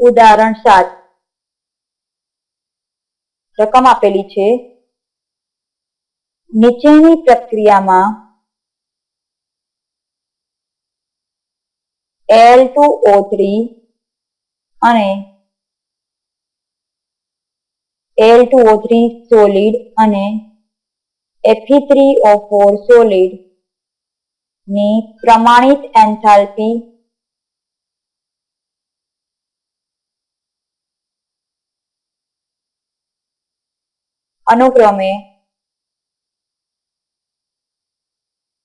ઉદાહરણ સાત. રકમ આપેલી છે. નીચેની પ્રક્રિયામાં એલ ટુ ઓ થ્રી અને L two O three solid અને એફી થ્રી ઓ ફોર સોલિડની પ્રમાણિત એન્થાલ્પી અનુક્રમે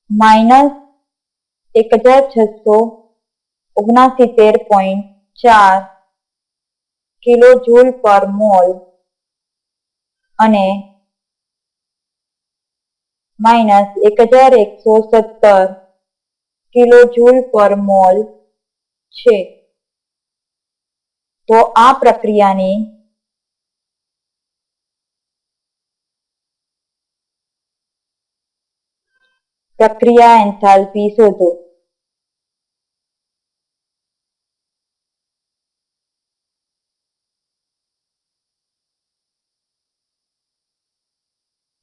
માઇનસ એક હજાર છસો ઓગણસિત્તેર પોઈન્ટ ચાર કિલો જૂલ પર મોલ અને માઇનસ એક હજાર એકસો સત્તર કિલો જૂલ પર મોલ છે. તો આ પ્રક્રિયાની પ્રક્રિયા એન્થાલ્પી શોધો.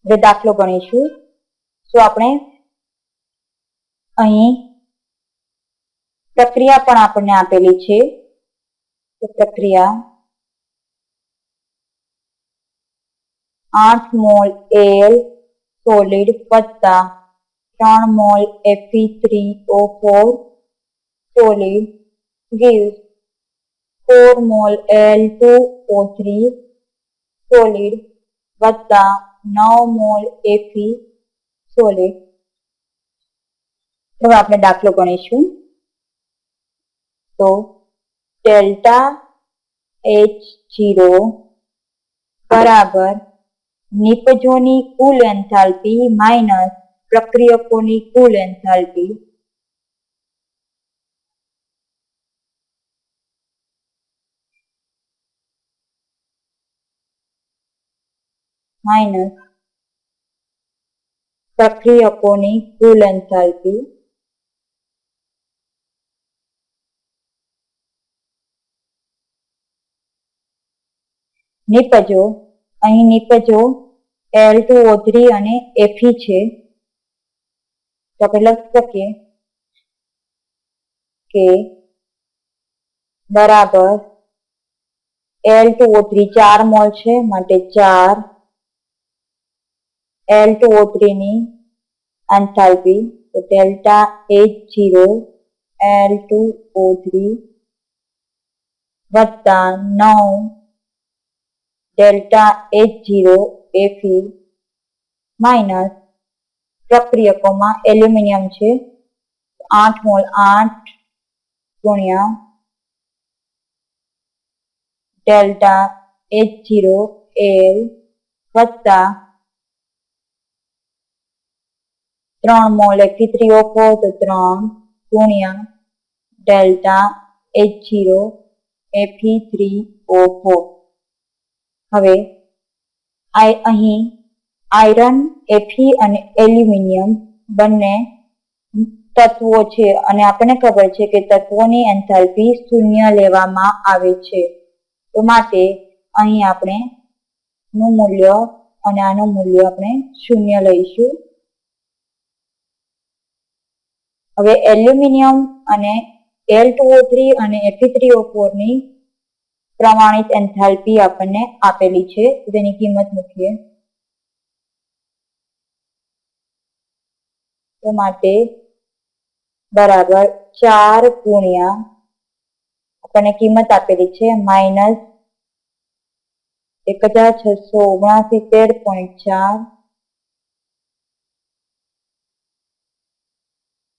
હવે દાખલો ગણીશું. તો આપણે? અહીં પ્રક્રિયા પણ આપણને આપેલી છે. તો પ્રક્રિયા આઠ મોલ એલ સોલિડ વત્તા ત્રણ mole F E three O four solid gives four mole L two O three solid વત્તા નવ મોલ એફી સોલિડ હવે આપણે દાખલો ગણીશું. તો ડેલ્ટા એચ જીરો બરાબર નિપજોની કુલ એન્થાલ્પી માઇનસ પ્રક્રિયકોની કુલ એન્થાલ્પી માઇનસ પ્રક્રિયકોની કુલ એન્થાલ્પી નિપજો. અહીં નિપજો એલ ટુ ઓ થ્રી અને એફી છે. તો આપણે લખી શકીએ કે બરાબર એલ ટુ ઓ થ્રી ચાર મોલ છે માટે ચાર એલ ટુ ઓ થ્રીની એન્થાલ્પી તો delta H zero L two O three વત્તા નવ delta H zero F E minus પ્રક્રિયકોમાં aluminium છે. આઠ મોલ આઠ ગુણ્યા ડેલ્ટા એચ જીરો એલ વત્તા ત્રણ mole F E three O four તો ત્રણ ગુણ્યા delta H zero F E three O four હવે અહીં આયરન એફી અને એલ્યુમિનિયમ બંને તત્વો છે અને આપણને ખબર છે કે તત્વોની એન્થાલ્પી શૂન્ય લેવામાં આવે છે. તો માટે અહીં આપણે નું મૂલ્ય અને આનું મૂલ્ય આપણે શૂન્ય લઈશું. હવે એલ્યુમિનિયમ અને એલ ટુ ઓ થ્રી અને એફી થ્રી ઓ ફોરની પ્રમાણિત એન્થાલ્પી આપણને આપેલી છે. તેની કિંમત મૂકીએ. તો માટે બરાબર ચાર ગુણ્યા આપણને કિંમત આપેલી છે માઇનસ એક હજાર છસો ઓગણસિત્તેર પોઈન્ટ ચાર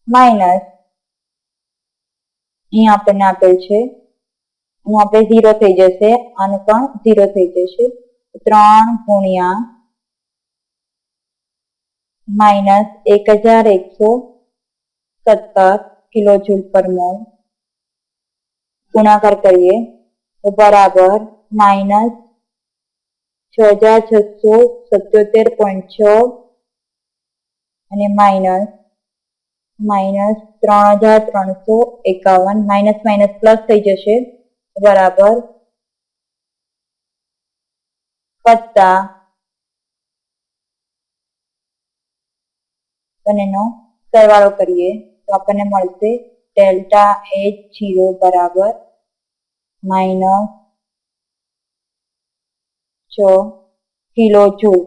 માઇનસ અહીં આપણને આપેલ છે હું આપણે ઝીરો થઈ જશે, આનું પણ ઝીરો થઈ જશે, ત્રણ ગુણ્યા માઇનસ એક હજાર એકસો સત્તર કિલો જૂલ પર મોલ ગુણાકાર કરીએ તો બરાબર માઇનસ છ હજાર છસો સત્યોતેર પોઈન્ટ છ અને માઇનસ માઇનસ ત્રણ હજાર ત્રણસો એકાવન માઇનસ માઇનસ પ્લસ થઈ જશે બરાબર વત્તા બંનેનો સરવાળો કરીએ, તો આપણને મળશે ડેલ્ટા એચ જીરો બરાબર માઇનસ છ કિલો જૂલ.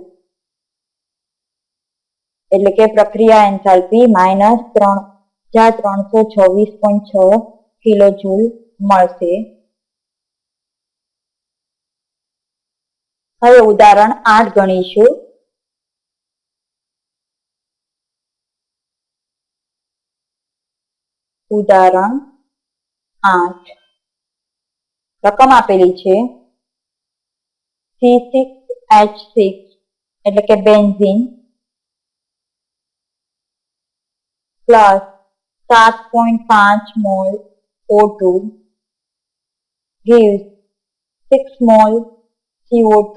એટલે કે પ્રક્રિયા એન્થાલ્પી માઇનસ ત્રણ, હજાર ત્રણસો છવ્વીસ પોઈન્ટ છ કિલો જૂલ મળશે. હવે ઉદાહરણ આઠ ગણીશું. ઉદાહરણ આઠ. રકમ આપેલી છે. સી સિક્સ એચ સિક્સ એટલે કે બેન્ઝીન. પ્લસ સાત પોઈન્ટ પાંચ mole O2 gives 6 mole CO2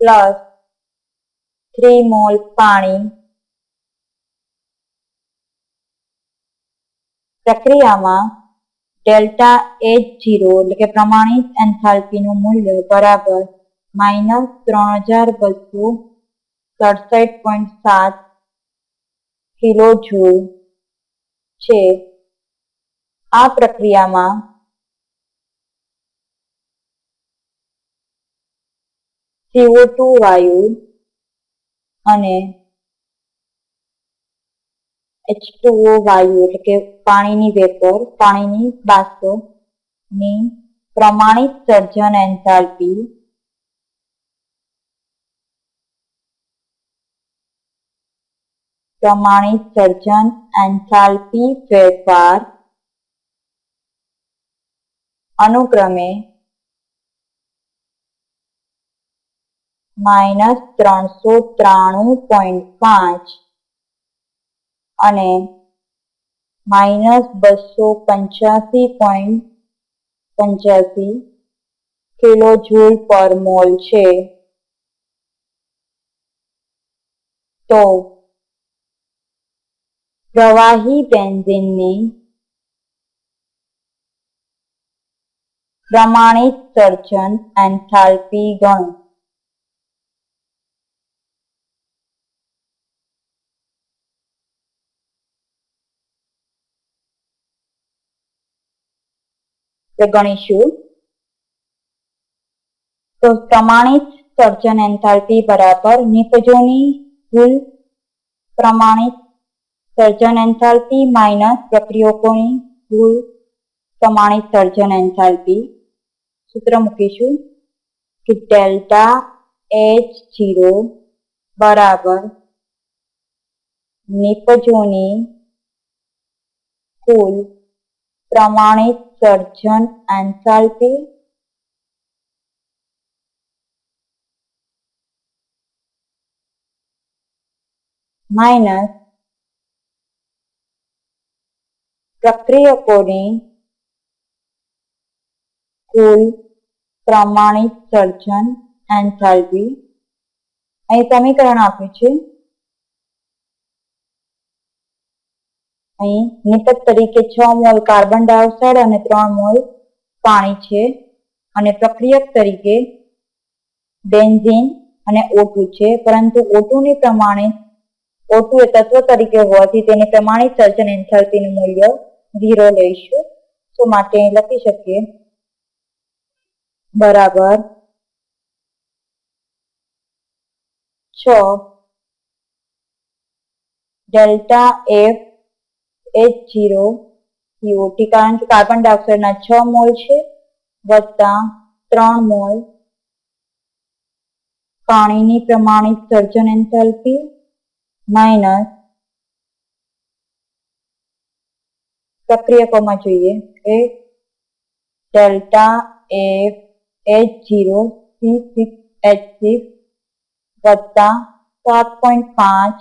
plus 3 mole પાણી. પ્રક્રિયામાં ડેલ્ટા એચ જીરો એટલે કે પ્રમાણિત એન્થાલ્પીનું મૂલ્ય બરાબર માઇનસ ત્રણ હજાર બસો સડસઠ પોઈન્ટ સાત કિલો જૂલ છે. આ પ્રક્રિયામાં સીઓ ટુ વાયુ અને એચ ટુઓ વાયુ એટલે કે પાણીની વેપર, પાણીની બાષ્પની પ્રમાણિત સર્જન એન્થાલ્પી. પ્રમાણિત સર્જન એન્થાલ્પી ફેરફાર. અનુક્રમે માઇનસ ત્રણસો ત્રાણું પોઈન્ટ પાંચ. અને માઇનસ બસો પંચ્યાસી પોઈન્ટ પંચ્યાસી કિલો જૂલ પર મોલ છે. તો પ્રવાહી બેન્ઝિનની પ્રમાણિત સર્જન એન્થાલ્પી ગણો. ગણીશું. તો પ્રમાણિત સર્જન એન્થાલ્પી બરાબર નિપજોની કુલ પ્રમાણિત સર્જન એન્થાલ્પી માઇનસ પ્રક્રિયકોની કુલ પ્રમાણિત સર્જન એન્થાલ્પી. સૂત્ર મૂકીશું કે ડેલ્ટા એચ જીરો બરાબર નિપજોની કુલ પ્રમાણિત સર્જન એન્થાલ્પી માઇનસ પ્રક્રિયકોની કુલ પ્રમાણિત સર્જન એન્થાલ્પી અહીં સમીકરણ આપ્યું છે. અહીં નિપજ તરીકે છ મોલ કાર્બન ડાયોક્સાઇડ અને ત્રણ મોલ પાણી છે અને પ્રક્રિયક તરીકે બેન્ઝીન અને ઓટુ છે. પરંતુ ઓટુની પ્રમાણે ઓટુ એ તત્વ તરીકે હોવાથી તેની પ્રમાણિત સર્જન એન્થાલ્પીનું મૂલ્ય ઝીરો લઈશું. તો માટે લખી શકીએ. બરાબર. છ. ડેલ્ટા એફ એચ જીરો કારણ કે કાર્બન ડાયોક્સાઇડના છ મોલ છે, વત્તા ત્રણ મોલ પાણીની પ્રમાણિત સર્જન એન્થાલ્પી માઇનસ પ્રક્રિયકોમાં જોઈએ એ delta F H zero C six H six વત્તા સાત પોઈન્ટ પાંચ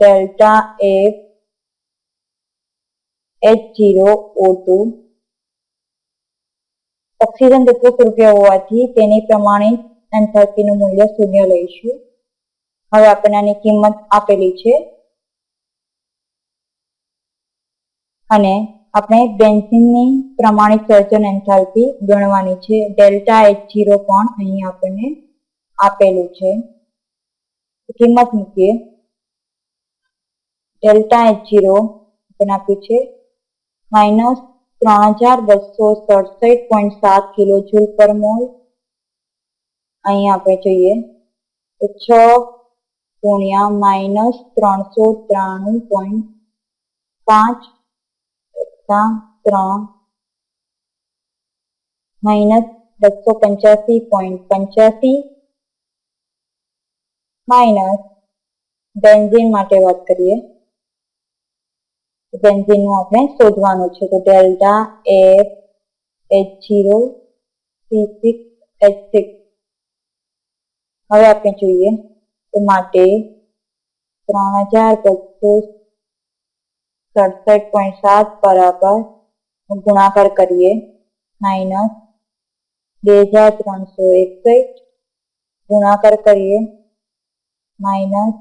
delta F H zero O two oxygen તેત્રીસ રૂપિયા હોવાથી તેની પ્રમાણિત એન્થાલ્પીનું મૂલ્ય શૂન્ય લઈશું. હવે આપણને આની કિંમત આપેલી છે. અને આપણે બેન્ઝિનની પ્રમાણિત સર્જન એન્થાલ્પી ગણવાની છે. ડેલ્ટા એચ જીરો પણ અહીં આપણને આપેલું છે. કિંમત મૂકીએ. ડેલ્ટા એચ જીરો આપણને આપ્યું છે. માઇનસ ત્રણ હજાર બસો સડસઠ પોઈન્ટ સાત કિલો જૂલ પર મોલ અહીં આપણે જોઈએ તો છ ગુણ્યા માઇનસ ત્રણસો ત્રાણું પોઈન્ટ પાંચ વત્તા ત્રણ માઇનસ બસો પંચ્યાસી પોઈન્ટ પંચ્યાસી માઇનસ બેન્ઝિન માટે વાત કરીએ. બેન્ઝિનનું આપણે શોધવાનું છે તો delta F H zero C six H six હવે આપણે જોઈએ તો માટે ત્રણ હજાર બસો સડસઠ પોઈન્ટ સાત બરાબર ગુણાકાર કરીએ માઇનસ બે હજાર ત્રણસો એકસઠ ગુણાકાર કરીએ માઇનસ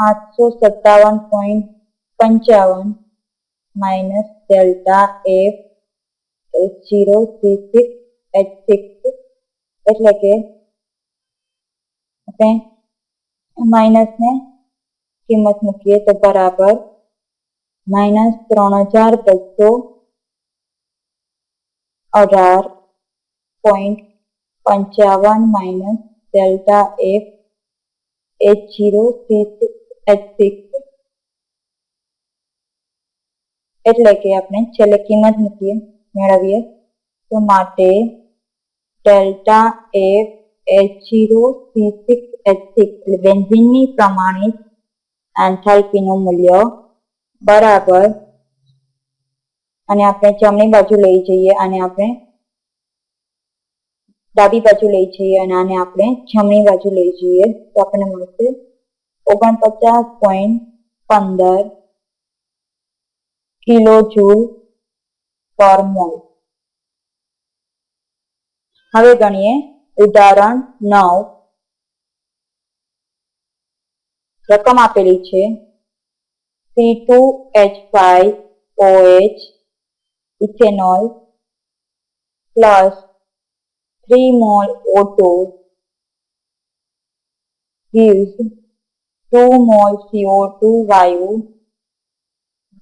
આઠસો સત્તાવન પોઈન્ટ પંચાવન minus delta F H zero C six H six એટલે કે આપણે માઇનસને કિંમત મૂકીએ તો બરાબર માઇનસ ત્રણ હજાર બસો અઢાર પોઈન્ટ પંચાવન minus delta F H zero six H six એટલે કે આપણે છેલ્લે કિંમત મૂકીએ, મેળવીએ. તો માટે delta F H zero C six H six એટલે બેન્ઝિનની પ્રમાણિત એન્થાલ્પીનું મૂલ્ય બરાબર. અને આપણે જમણી બાજુ લઈ જઈએ અને આપણે ડાબી બાજુ લઈ જઈએ અને આને આપણે જમણી બાજુ લઈ જઈએ. તો આપણને મળશે ઓગણપચાસ પોઈન્ટ પંદર કિલો જૂલ પર મોલ. હવે ગણીએ ઉદાહરણ નવ. રકમ આપેલી છે. C two H five OH ethanol plus three mole O two gives 2 mole CO two વાયુ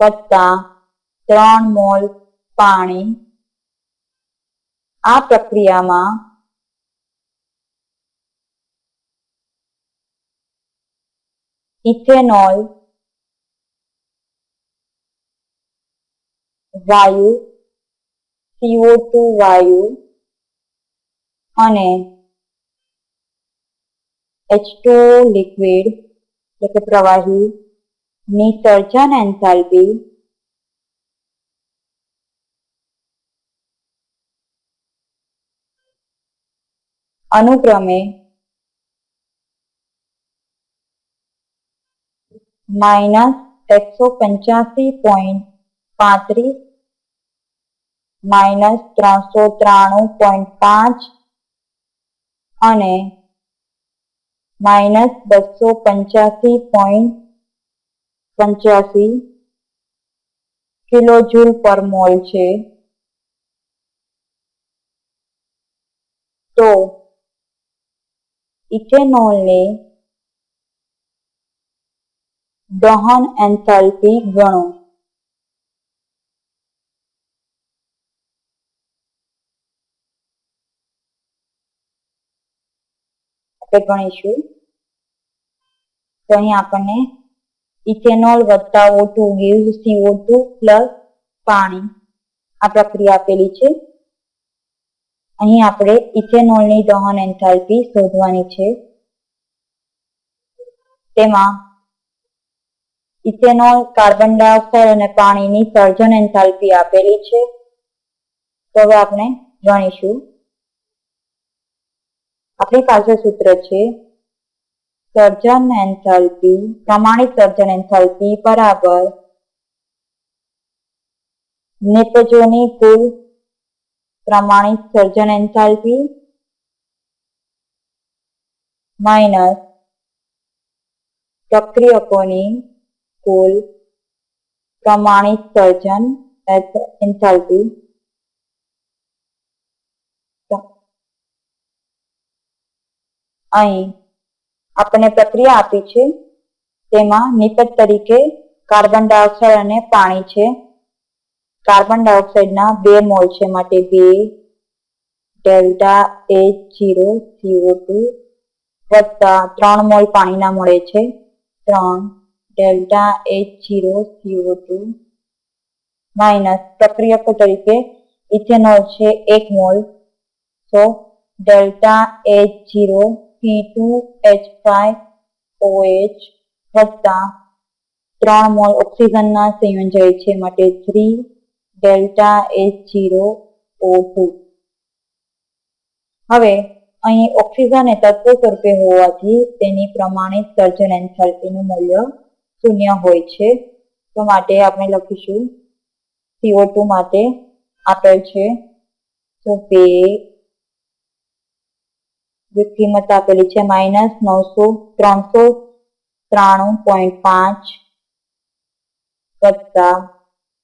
વત્તા ત્રણ મોલ પાણી. આ પ્રક્રિયામાં ઇથેનોલ વાયુ CO2 વાયુ અને H2O લિક્વિડ એટલે કે પ્રવાહી ની સર્જન એન્થાલ્પી, અનુક્રમે માઇનસ એકસો પંચ્યાસી પોઈન્ટ પાંત્રીસ, માઇનસ ત્રણસો ત્રાણું પોઈન્ટ પાંચ અને માઇનસ બસો પંચ્યાસી પોઈન્ટ પંચ્યાસી કિલો જૂલ પર મોલ છે. તો ઇથેનોલને દહન એન્થાલ્પી ગણો. આપણે ગણીશું તો અહીં આપણને ઇથેનોલ વત્તા O two give CO two plus પાણી આ પ્રક્રિયા આપેલી છે. અહીં આપણે ઇથેનોલની દહન એન્થાલ્પી શોધવાની છે. તેમાં ઇથેનોલ કાર્બન ડાયોક્સાઇડ અને પાણીની સર્જન એન્થાલ્પી આપેલી છે. તો હવે આપણે ગણીશું આપણી પાસે સૂત્ર છે, સર્જન એન્થાલ્પી, પ્રમાણિત સર્જન એન્થાલ્પી બરાબર નિપજોની કુલ પ્રમાણિત સર્જન એન્થાલ્પી માઇનસ પ્રક્રિયકોની કુલ પ્રમાણિત સર્જન એન્થાલ્પી અહીં આપણને પ્રક્રિયા આપી છે. તેમાં નિપજ તરીકે કાર્બન ડાયોક્સાઇડ અને પાણી છે. કાર્બન ડાયોક્સાઇડના બે મોલ છે માટે બે, delta H zero CO two વત્તા ત્રણ મોલ પાણીના મળે છે. ત્રણ, delta H zero CO two minus પ્રક્રિયકો તરીકે ઇથેનોલ છે એક મોલ. તો delta H zero C two H five OH વત્તા ત્રણ મોલ ઓક્સિજનના સંયોજય છે, માટે three delta H zero O two હવે અહીં ઓક્સિજન એ તત્વ સ્વરૂપે હોવાથી તેની પ્રમાણિત સર્જન એન્થાલ્પીનું મૂલ્ય શૂન્ય હોય છે. તો માટે આપણે લખીશું. સીઓ ટુ માટે આપેલ છે. તો બે કિંમત આપેલી છે માઇનસ નવસો ત્રણસો ત્રાણું પોઈન્ટ પાંચ વત્તા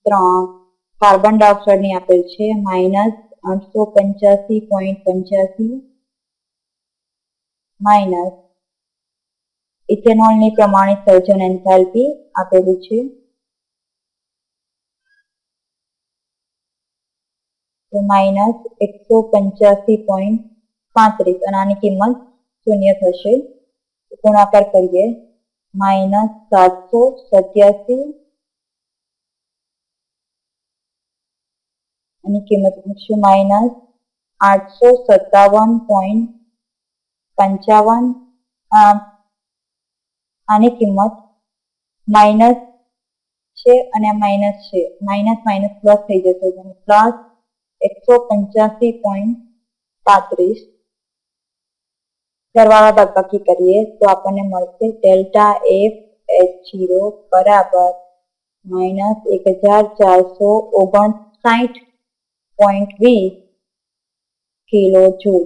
ત્રણ. કાર્બન ડાયોક્સાઇડની આપેલ છે માઇનસ આઠસો પંચ્યાસી પોઈન્ટ પંચ્યાસી માઇનસ ઇથેનોલની પ્રમાણિત સર્જન એન્થાલ્પી આપેલી છે. માઇનસ એકસો પંચ્યાસી પોઈન્ટ પાંત્રીસ અને આની કિંમત શૂન્ય થશે. ગુણાકાર કરીએ. માઇનસ સાતસો સત્યાસી. આની કિંમત મૂકશું માઇનસ આઠસો સત્તાવન પોઈન્ટ પંચાવન. આની કિંમત માઇનસ છે અને માઇનસ છે. માઇનસ માઇનસ પ્લસ થઈ જશે. પ્લસ એકસો પંચ્યાસી પોઈન્ટ પાંત્રીસ. સરવાળા બાદબાકી કરીએ, તો આપણને મળશે ડેલ્ટા એફ એચ જીરો બરાબર માઇનસ એક હજાર ચારસો ઓગણસાઠ પોઈન્ટ વીસ કિલો જૂલ.